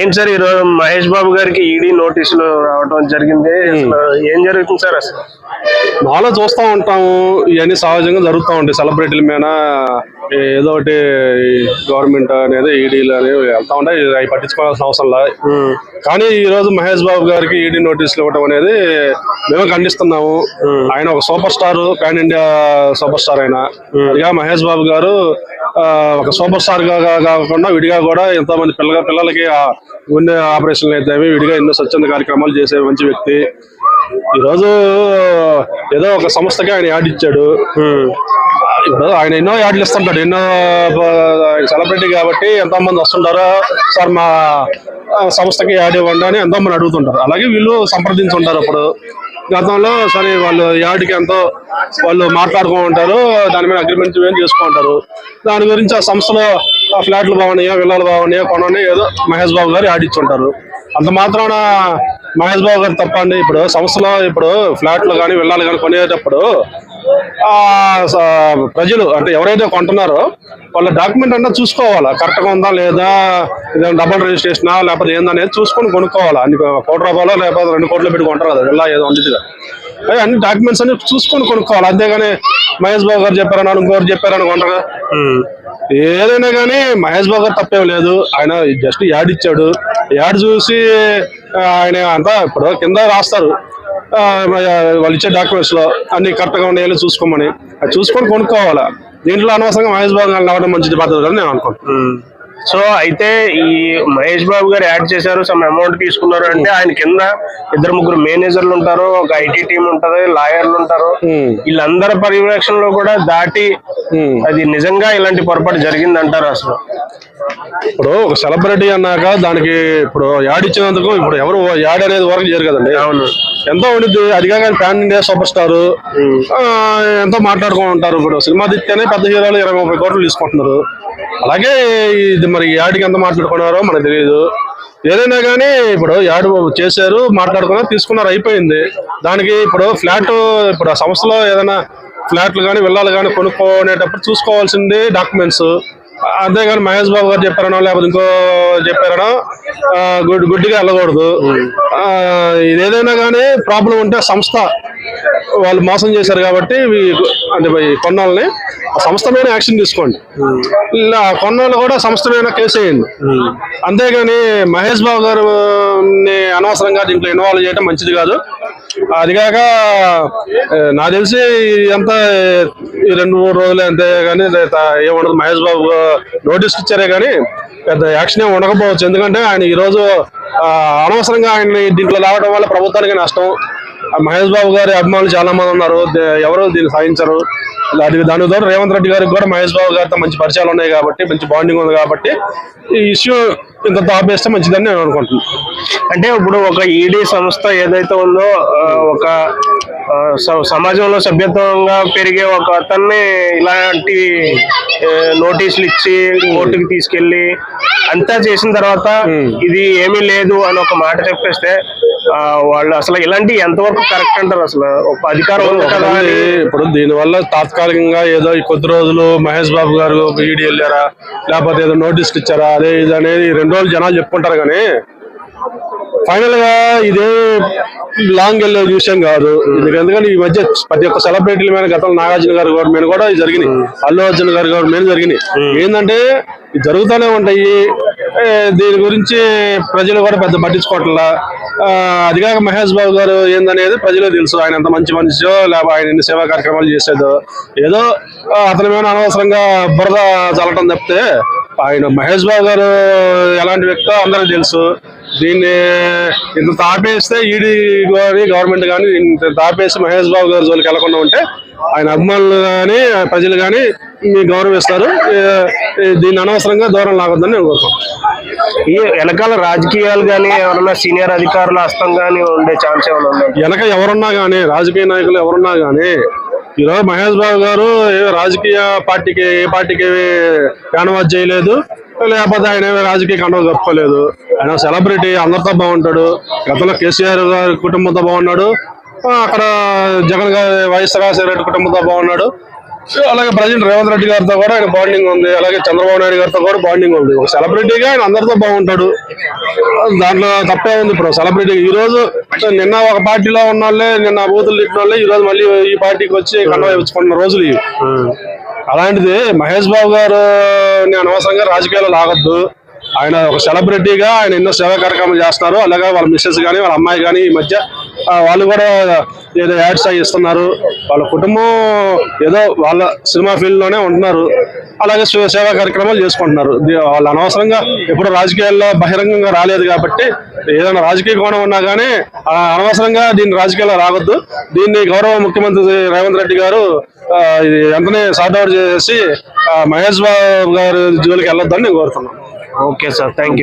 ఏంటి సార్ ఈరోజు మహేష్ బాబు గారికి ఈడీ నోటీసులు రావడం జరిగింది. అసలు ఏం జరుగుతుంది సార్ అసలు? మాలో చూస్తూ ఉంటాము. ఇవన్నీ సహజంగా జరుగుతూ ఉంటాయి. సెలబ్రిటీల మీద ఏదో ఒకటి గవర్నమెంట్ అనేది ఈడీలు అనేవి వెళ్తా ఉంటాయి. అవి పట్టించుకోవాల్సిన అవసరం లేదు. కానీ ఈ రోజు మహేష్ బాబు గారికి ఈడీ నోటీసులు ఇవ్వడం అనేది మేము ఖండిస్తున్నాము. ఆయన ఒక super star pan India super star ఆయన. మహేష్ బాబు గారు ఒక సూపర్ స్టార్ గా- కాకుండా విడిగా కూడా ఎంతో మంది పిల్లల పిల్లలకి గుండె ఆపరేషన్లు అయితే విడిగా ఎన్నో స్వచ్ఛంద కార్యక్రమాలు చేసే మంచి వ్యక్తి. ఈ రోజు ఏదో ఒక సంస్థకి ఆయన యాడ్ ఇచ్చాడు. ఇప్పుడు ఆయన ఎన్నో యాడ్లు ఇస్తుంటాడు. ఎన్నో సెలబ్రిటీ కాబట్టి ఎంతో మంది వస్తుంటారు సార్ మా సంస్థకి యాడ్ ఇవ్వండి అని ఎంతో మంది అడుగుతుంటారు. అలాగే వీళ్ళు సంప్రదించుంటారు అప్పుడు. గతంలో సరే వాళ్ళు యాడ్కి ఎంతో వాళ్ళు మాట్లాడుకుంటారు దాని మీద అగ్రిమెంట్ ఏం చేసుకుంటారు దాని గురించి ఆ సంస్థలో ఆ ఫ్లాట్లు బాగున్నాయా విల్లాలు బాగున్నాయా కొనండి ఏదో మహేష్ బాబు గారు యాడ్ ఇచ్చుంటారు. అంత మాత్రాన మహేష్ బాబు గారు తప్పండి ఇప్పుడు సంస్థలో ఇప్పుడు ఫ్లాట్లు కానీ విల్లాలు కానీ కొనేటప్పుడు ప్రజలు అంటే ఎవరైతే కొంటున్నారో వాళ్ళ డాక్యుమెంట్ అన్నా చూసుకోవాలా? కరెక్ట్గా ఉందా లేదా? డబల్ రిజిస్ట్రేషనా? లేకపోతే ఏందనేది చూసుకొని కొనుక్కోవాలా? అన్ని కోటి రూపాయలు లేకపోతే రెండు కోట్లు పెట్టి కొంటారు కదా ఇలా ఏదో ఉండేది కదా అవి అన్ని డాక్యుమెంట్స్ అన్ని చూసుకొని కొనుక్కోవాలి? అంతేగాని మహేష్ బాబు గారు చెప్పారని ఇంకోరు చెప్పారని కొంటారు? ఏదైనా కానీ మహేష్ బాబు గారు తప్పేం లేదు. ఆయన జస్ట్ యాడ్ ఇచ్చాడు. యాడ్ చూసి ఆయన అంతా ఇప్పుడు కింద రాస్తారు. వాళ్ళు ఇచ్చే డాక్యుమెంట్స్లో అన్ని కరెక్ట్గా ఉన్నాయో చూసుకోమని అది చూసుకొని కొనుక్కోవాలా దీంట్లో అనవసరంగా మహేష్ బాబు గారు రావడం మంచిది పద్ధతి అని నేను అనుకుంటున్నాను సో అయితే ఈ మహేష్ బాబు గారు యాడ్ చేశారు సమ్ అమౌంట్ తీసుకున్నారు అంటే ఆయన కింద ఇద్దరు ముగ్గురు మేనేజర్లు ఉంటారు ఒక ఐటీ టీం ఉంటది లాయర్లు ఉంటారు. వీళ్ళందరి పర్యవేక్షణలో కూడా దాటి. అది నిజంగా ఇలాంటి పొరపాటు జరిగింది అంటారు అసలు? ఇప్పుడు ఒక సెలబ్రిటీ అన్నాక దానికి ఇప్పుడు యాడ్ ఇచ్చినందుకు ఇప్పుడు ఎవరు యాడ్ అనేది వర్క్ చేయరు కదండి. అవును. ఎంతో ఉండిద్ది అదిగా కానీ పాన్ ఇండియా సూపర్ స్టార్ ఎంతో మాట్లాడుకుంటూ ఉంటారు ఇప్పుడు. సినిమా దిత్తేనే పెద్ద హీరోలు ఇరవై ముప్పై కోట్లు తీసుకుంటున్నారు. అలాగే ఇది మరి యాడ్కి ఎంత మాట్లాడుకున్నారో మనకు తెలియదు ఏదైనా కానీ ఇప్పుడు యాడ్ చేశారు మాట్లాడుకున్నారు తీసుకున్నారు అయిపోయింది. దానికి ఇప్పుడు ఫ్లాట్ ఇప్పుడు ఆ సంస్థలో ఏదైనా ఫ్లాట్లు కానీ విల్లాలు కానీ కొనుక్కునేటప్పుడు చూసుకోవాల్సింది డాక్యుమెంట్స్. అంతేగాని మహేష్ బాబు గారు చెప్పారనో లేకపోతే ఇంకో చెప్పారనో గుడ్ గుడ్డిగా వెళ్ళకూడదు. ఏదైనా కానీ ప్రాబ్లం ఉంటే సంస్థ వాళ్ళు మోసం చేశారు కాబట్టి అంటే కొన్నాళ్ళని సంస్థ మీద యాక్షన్ తీసుకోండి. ఇలా కొన్నాళ్ళు కూడా సంస్థ మీద కేసు వేయండి. అంతేగాని మహేష్ బాబు గారు అనవసరంగా దీంట్లో ఇన్వాల్వ్ చేయడం మంచిది కాదు. అదిగాక నాకు తెలిసి అంతా ఈ రెండు మూడు రోజులే అంతే కానీ ఏముండదు మహేష్ బాబు నోటీస్ ఇచ్చారే కానీ పెద్ద యాక్షన్ ఏమి ఉండకపోవచ్చు. ఎందుకంటే ఆయన ఈ రోజు అనవసరంగా ఆయన దీంట్లో రావడం వల్ల ప్రభుత్వానికి నష్టం. మహేష్ బాబు గారి అభిమానులు చాలా మంది ఉన్నారు. ఎవరు దీన్ని సాధించరు? దాని దాని ద్వారా రేవంత్ రెడ్డి గారికి కూడా మహేష్ బాబు గారితో మంచి పరిచయాలు ఉన్నాయి కాబట్టి మంచి బాండింగ్ ఉంది కాబట్టి ఈ ఇష్యూ ఇంత ఆపేస్తే మంచిదని నేను అనుకుంటున్నాను అంటే ఇప్పుడు ఒక ఈడీ సంస్థ ఏదైతే ఉందో ఒక సమాజంలో సభ్యత్వంగా పెరిగే ఒక అతన్ని ఇలాంటి నోటీసులు ఇచ్చి కోర్టుకి తీసుకెళ్ళి అంతా చేసిన తర్వాత ఇది ఏమీ లేదు అని ఒక మాట చెప్పేస్తే వాళ్ళు అసలు ఇలాంటి ఎంతవరకు కరెక్ట్ అంటారు అసలు? ఒక అధికారం ఇప్పుడు దీనివల్ల తాత్కాలికంగా ఏదో ఈ కొద్ది రోజులు మహేష్ బాబు గారు ఈడీ వెళ్ళారా? లేకపోతే ఏదో నోటీసులు ఇచ్చారా? అదే ఇది అనేది రెండు రోజులు జనాలు చెప్పుకుంటారు కానీ ఫైనల్గా ఇదే లాంగ్ వెళ్ళే విషయం కాదు. ఇది ఎందుకంటే ఈ మధ్య ప్రతి ఒక్క సెలబ్రిటీల మీద గతంలో నాగార్జున గారి గవర్నమెంట్ మీద కూడా ఇది జరిగినాయి. అల్లు అర్జున్ గారి గవర్నమెంట్ మీద జరిగినాయి ఏంటంటే ఇది జరుగుతూనే ఉంటాయి. దీని గురించి ప్రజలు కూడా పెద్ద పట్టించుకోవట్లా. అదిగాక మహేష్ బాబు గారు ఏందనేది ప్రజలకు తెలుసు. ఆయన ఎంత మంచి మనిషో లేకపోతే ఆయన ఎన్ని సేవా కార్యక్రమాలు చేసేదో. ఏదో అతని మీద అనవసరంగా బురద చల్లటం తప్పితే ఆయన మహేష్ బాబు గారు ఎలాంటి వ్యక్తో అందరికీ తెలుసు. దీన్ని ఇంత తాపేస్తే ఈడీ కానీ గవర్నమెంట్ కానీ ఇంత తాపేసి మహేష్ బాబు గారి జోలికి వెళ్ళకుండా ఉంటే ఆయన అభిమానులు కానీ ప్రజలు కానీ మీ గౌరవిస్తారు. దీన్ని అనవసరంగా దూరం లాగొద్దని నేను ఈ వెనకాల రాజకీయాలు కానీ ఎవరైనా సీనియర్ అధికారుల హస్తం కానీ ఉండే ఛాన్స్ ఏమైనా ఉందా? వెనక ఎవరున్నా కానీ రాజకీయ నాయకులు ఎవరున్నా కానీ ఈరోజు మహేష్ బాబు గారు ఏ రాజకీయ పార్టీకి ఏ పార్టీకి కానవాజ్ చేయలేదు. లేకపోతే ఆయన ఏమీ రాజకీయ కండలు కప్పుకోలేదు ఆయన సెలబ్రిటీ అందరితో బాగుంటాడు. గతంలో కేసీఆర్ గారి కుటుంబంతో బాగున్నాడు. ఆ, అక్కడ జగన్ గారి వైఎస్ రాజశేఖర రెడ్డి కుటుంబంతో బాగున్నాడు. అలాగే ప్రజెంట్ రేవంత్ రెడ్డి గారితో కూడా ఆయన బాండింగ్ ఉంది. అలాగే చంద్రబాబు నాయుడు గారితో కూడా బాండింగ్ ఉంది. ఒక సెలబ్రిటీగా ఆయన అందరితో బాగుంటాడు. దాంట్లో తప్పే ఉంది ఇప్పుడు సెలబ్రిటీ ఈ రోజు నిన్న ఒక పార్టీలో ఉన్న వాళ్ళే నిన్న బూతులు తిట్టిన వాళ్ళే ఈ రోజు మళ్ళీ ఈ పార్టీకి వచ్చి కండవ ఇచ్చుకున్న రోజులు ఇవి. అలాంటిది మహేష్ బాబు గారు అనవసరంగా రాజకీయాల్లో లాగొద్దు. ఆయన ఒక సెలబ్రిటీగా ఆయన ఎన్నో సేవా కార్యక్రమాలు చేస్తున్నారు. అలాగే వాళ్ళ మిస్సెస్ కానీ వాళ్ళ అమ్మాయి కానీ ఈ మధ్య వాళ్ళు కూడా ఏదో యాడ్స్ అవి ఇస్తున్నారు. వాళ్ళ కుటుంబం ఏదో వాళ్ళ సినిమా ఫీల్డ్లోనే ఉంటున్నారు. అలాగే సేవా కార్యక్రమాలు చేసుకుంటున్నారు. వాళ్ళు అనవసరంగా ఎప్పుడు రాజకీయాల్లో బహిరంగంగా రాలేదు కాబట్టి ఏదైనా రాజకీయ కోణం ఉన్నా కానీ అనవసరంగా దీన్ని రాజకీయాల్లో రావద్దు. దీన్ని గౌరవ ముఖ్యమంత్రి రేవంత్ రెడ్డి గారు ఇది వెంటనే సార్ట్ అవుట్ చేసి మహేష్ బాబు గారి జోలికి వెళ్ళొద్దని నేను కోరుతున్నాను. Okay sir thank you